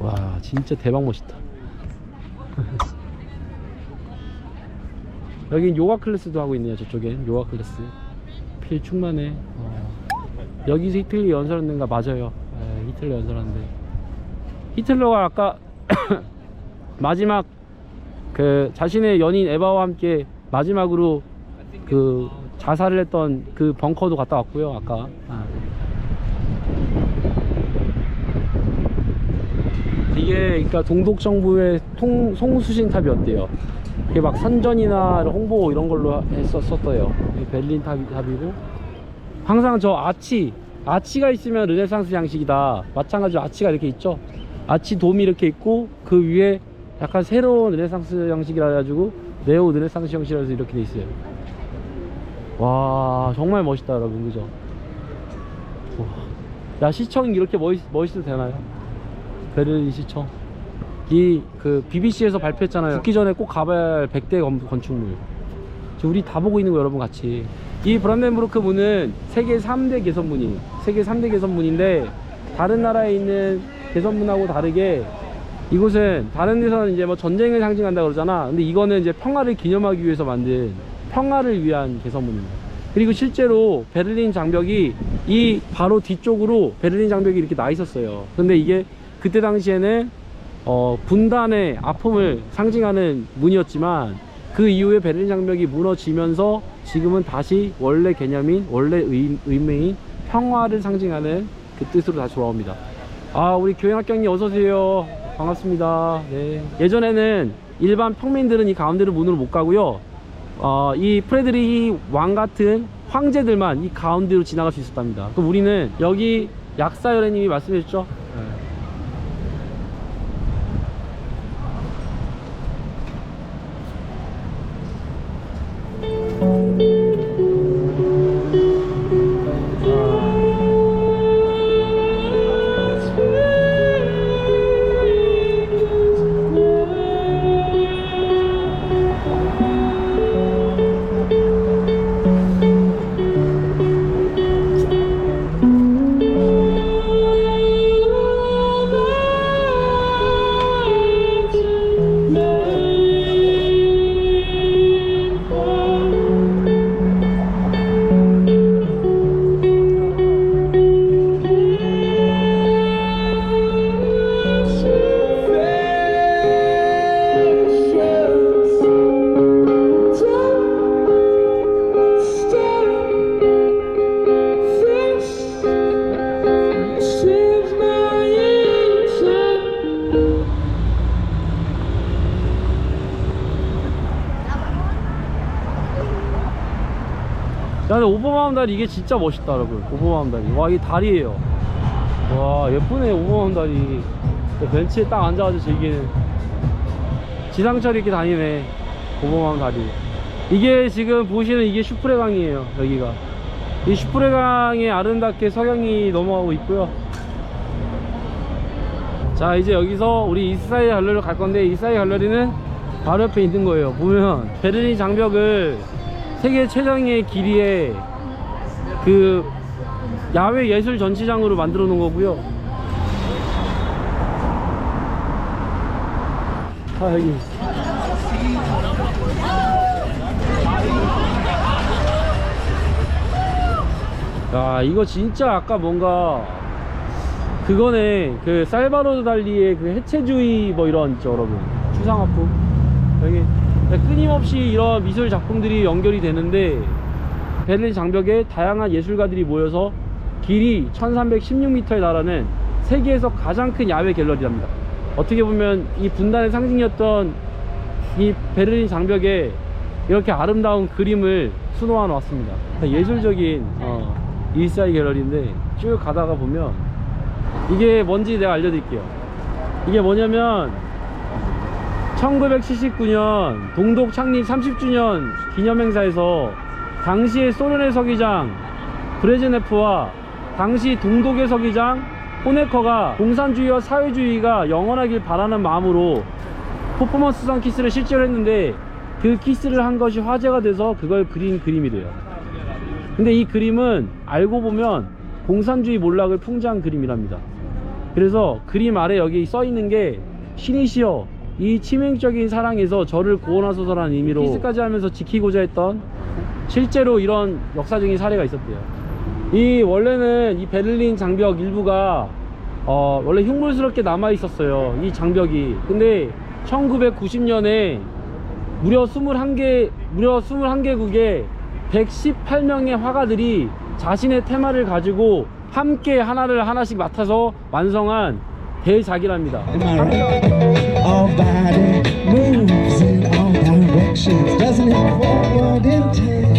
와 진짜 대박 멋있다. 여긴 요가 클래스도 하고 있네요 저쪽엔 요가 클래스. 필 충만해. 어. 여기서 히틀러 연설하는 가? 맞아요. 예, 히틀러 연설하는데. 히틀러가 아까 마지막 그 자신의 연인 에바와 함께 마지막으로 그 자살을 했던 그 벙커도 갔다 왔고요 아까. 아. 이게 그러니까 동독 정부의 통, 송수신탑이었대요. 그게 막 선전이나 홍보 이런 걸로 했었었어요. 이게 베를린 탑이, 탑이고 항상 저 아치 아치가 있으면 르네상스 양식이다. 마찬가지로 아치가 이렇게 있죠. 아치 돔이 이렇게 있고 그 위에 약간 새로운 르네상스 형식이라 해가지고 네오 르네상스 형식이라서 이렇게 돼 있어요. 와 정말 멋있다 여러분 그죠? 와. 야 시청이 이렇게 멋있, 멋있어도 되나요? 베를린 시청. 이 그 BBC에서 발표했잖아요. 죽기 전에 꼭 가봐야 할 100대 건, 건축물. 지금 우리 다 보고 있는 거 여러분 같이. 이 브란덴부르크 문은 세계 3대 개선문이에요 세계 3대 개선문인데 다른 나라에 있는 개선문하고 다르게 이곳은 다른 데서는 이제 뭐 전쟁을 상징한다 그러잖아. 근데 이거는 이제 평화를 기념하기 위해서 만든 평화를 위한 개선문입니다. 그리고 실제로 베를린 장벽이 이 바로 뒤쪽으로 베를린 장벽이 이렇게 나 있었어요. 근데 이게 그때 당시에는 어, 분단의 아픔을 상징하는 문이었지만 그 이후에 베를린 장벽이 무너지면서 지금은 다시 원래 개념인 원래 의, 의미인 평화를 상징하는 그 뜻으로 다시 돌아옵니다. 아 우리 교행학경님 어서 오세요. 반갑습니다. 네. 예전에는 일반 평민들은 이 가운데로 문으로 못 가고요. 어, 이 프레드리히 왕 같은 황제들만 이 가운데로 지나갈 수 있었답니다. 그럼 우리는 여기 약사열애님이 말씀해 주셨죠? 근데 오버마운 다리 이게 진짜 멋있다, 여러분. 오버마운 다리. 와, 이게 다리예요. 와, 예쁘네, 오버마운 다리. 벤치에 딱 앉아가지고 즐기는. 지상철 이렇게 다니네. 오버마운 다리. 이게 지금 보시는 이게 슈프레강이에요, 여기가. 이 슈프레강에 아름답게 석양이 넘어가고 있고요. 자, 이제 여기서 우리 이스라엘 갈래리로 갈 건데, 이스라엘 갈래리는 바로 옆에 있는 거예요. 보면, 베를린 장벽을 세계 최장의 길이의 그 야외 예술 전시장으로 만들어 놓은 거고요. 아 여기. 야 이거 진짜 아까 뭔가 그거네 그 살바도르 달리의 그 해체주의 뭐 이런 있죠 여러분 추상화품 여기 끊임없이 이런 미술 작품들이 연결이 되는데 베를린 장벽에 다양한 예술가들이 모여서 길이 1316m에 달하는 세계에서 가장 큰 야외 갤러리랍니다. 어떻게 보면 이 분단의 상징이었던 이 베를린 장벽에 이렇게 아름다운 그림을 수놓아 놨습니다. 예술적인 어, 일사이 갤러리인데 쭉 가다가 보면 이게 뭔지 내가 알려드릴게요. 이게 뭐냐면 1979년 동독 창립 30주년 기념행사에서 당시의 소련의 서기장 브레즈네프와 당시 동독의 서기장 호네커가 공산주의와 사회주의가 영원하길 바라는 마음으로 퍼포먼스성 키스를 실제로 했는데 그 키스를 한 것이 화제가 돼서 그걸 그린 그림이래요. 근데 이 그림은 알고 보면 공산주의 몰락을 풍자한 그림이랍니다. 그래서 그림 아래 여기 써 있는 게 신이시여 이 치명적인 사랑에서 저를 구원하소서라는 의미로 피스까지 하면서 지키고자 했던 실제로 이런 역사적인 사례가 있었대요. 이 원래는 이 베를린 장벽 일부가 어 원래 흉물스럽게 남아 있었어요. 이 장벽이. 근데 1990년에 무려 21개 무려 21개국의 118명의 화가들이 자신의 테마를 가지고 함께 하나를 하나씩 맡아서 완성한 대작이랍니다. Our body moves in all directions, doesn't it? Forward ten.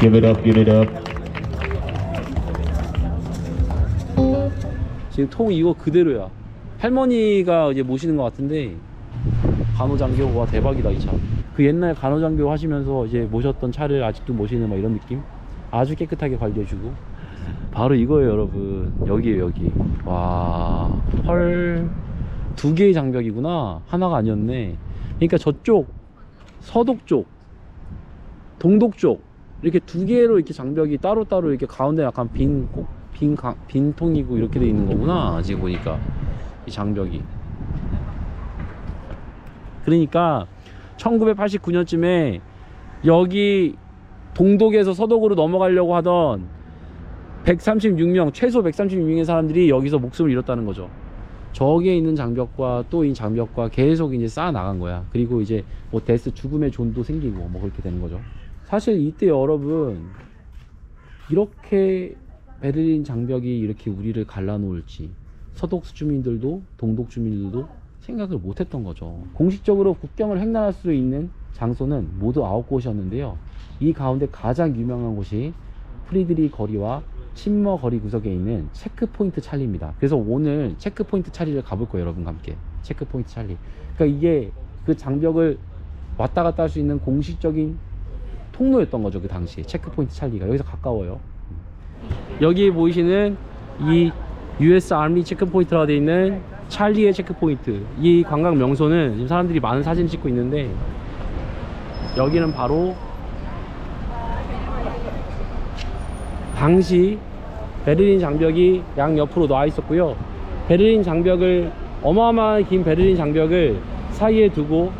Give it up, give it up. 지금 통 이거 그대로야. 할머니가 이제 모시는 것 같은데 간호장교 와 대박이다 이 차. 그 옛날 간호장교 하시면서 이제 모셨던 차를 아직도 모시는 막 이런 느낌. 아주 깨끗하게 관리해주고. 바로 이거예요 여러분. 여기에요 여기. 와. 헐. 두 개의 장벽이구나. 하나가 아니었네. 그러니까 저쪽 서독 쪽, 동독 쪽 이렇게 두 개로 이렇게 장벽이 따로따로 이렇게 가운데 약간 빈, 꼭 빈, 가- 빈 통이고 이렇게 돼 있는 거구나. 지금 보니까. 이 장벽이. 그러니까 1989년쯤에 여기 동독에서 서독으로 넘어가려고 하던 136명, 최소 136명의 사람들이 여기서 목숨을 잃었다는 거죠. 저기에 있는 장벽과 또 이 장벽과 계속 이제 쌓아 나간 거야. 그리고 이제 뭐 데스 죽음의 존도 생기고 뭐 그렇게 되는 거죠. 사실 이때 여러분 이렇게 베를린 장벽이 이렇게 우리를 갈라놓을지 서독 주민들도 동독 주민들도 생각을 못했던 거죠. 공식적으로 국경을 횡단할 수 있는 장소는 모두 아홉 곳이었는데요. 이 가운데 가장 유명한 곳이 프리드리 거리와 침머 거리 구석에 있는 체크포인트 찰리입니다. 그래서 오늘 체크포인트 찰리를 가볼 거예요, 여러분과 함께. 체크포인트 찰리. 그러니까 이게 그 장벽을 왔다 갔다 할 수 있는 공식적인 통로였던 거죠, 그 당시에. 체크포인트 찰리가. 여기서 가까워요. 여기 보이시는 이 US 아미 체크포인트라고 되어 있는 찰리의 체크포인트. 이 관광 명소는 지금 사람들이 많은 사진을 찍고 있는데 여기는 바로 당시 베를린 장벽이 양 옆으로 놔 있었고요. 베를린 장벽을 어마어마한 긴 베를린 장벽을 사이에 두고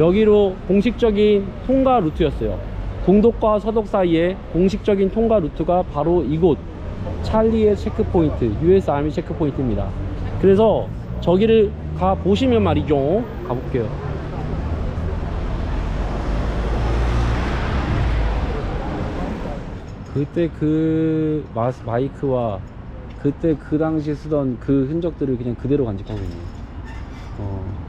여기로 공식적인 통과 루트였어요. 동독과 서독 사이에 공식적인 통과 루트가 바로 이곳 찰리의 체크포인트, US 아미 체크포인트입니다. 그래서 저기를 가 보시면 말이죠. 가볼게요. 그때 그 마, 마이크와 그때 그 당시에 쓰던 그 흔적들을 그냥 그대로 간직하고 있네요. 어.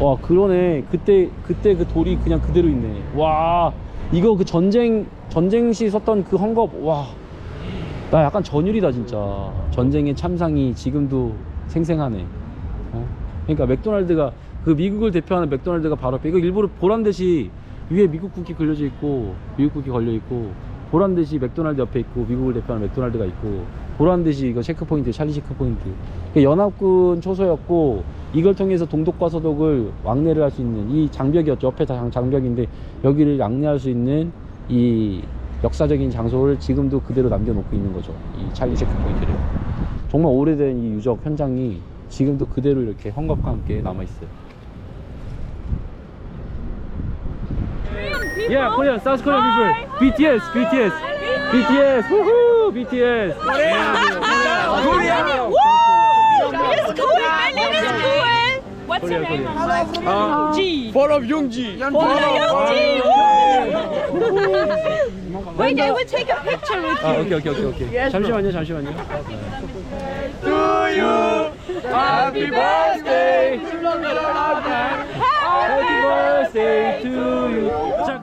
와 그러네. 그때 그때 그 돌이 그냥 그대로 있네. 와 이거 그 전쟁 전쟁 시 썼던 그 헝겊 와. 나 약간 전율이다 진짜. 전쟁의 참상이 지금도 생생하네. 어? 그러니까 맥도날드가 그 미국을 대표하는 맥도날드가 바로 앞에 이거 일부러 보란 듯이 위에 미국 국기 걸려져 있고 미국 국기 걸려 있고 보란 듯이 맥도날드 옆에 있고 미국을 대표하는 맥도날드가 있고 보란 듯이 이거 체크 포인트 찰리 체크 포인트. 그러니까 연합군 초소였고 이걸 통해서 동독과 서독을 왕래를 할 수 있는 이 장벽이었죠. 옆에 다 장- 장벽인데 여기를 왕래할 수 있는 이 역사적인 장소를 지금도 그대로 남겨놓고 있는 거죠. 이 찰리 체크 포인트를. 정말 오래된 이 유적 현장이 지금도 그대로 이렇게 헝겊과 함께 남아 있어요. Yeah, Korean, South Korean people. BTS, BTS, BTS, woohoo, BTS. Korea! It's cool. My name is cool. What's your Korea, name? Korea. G. Follow Youngji. Wait, I will take a picture with 아, 오케이, 오케이, 오케이, 오케이. 잠시만요, 잠시만요. To you. Happy birthday. Happy birthday to you. 자,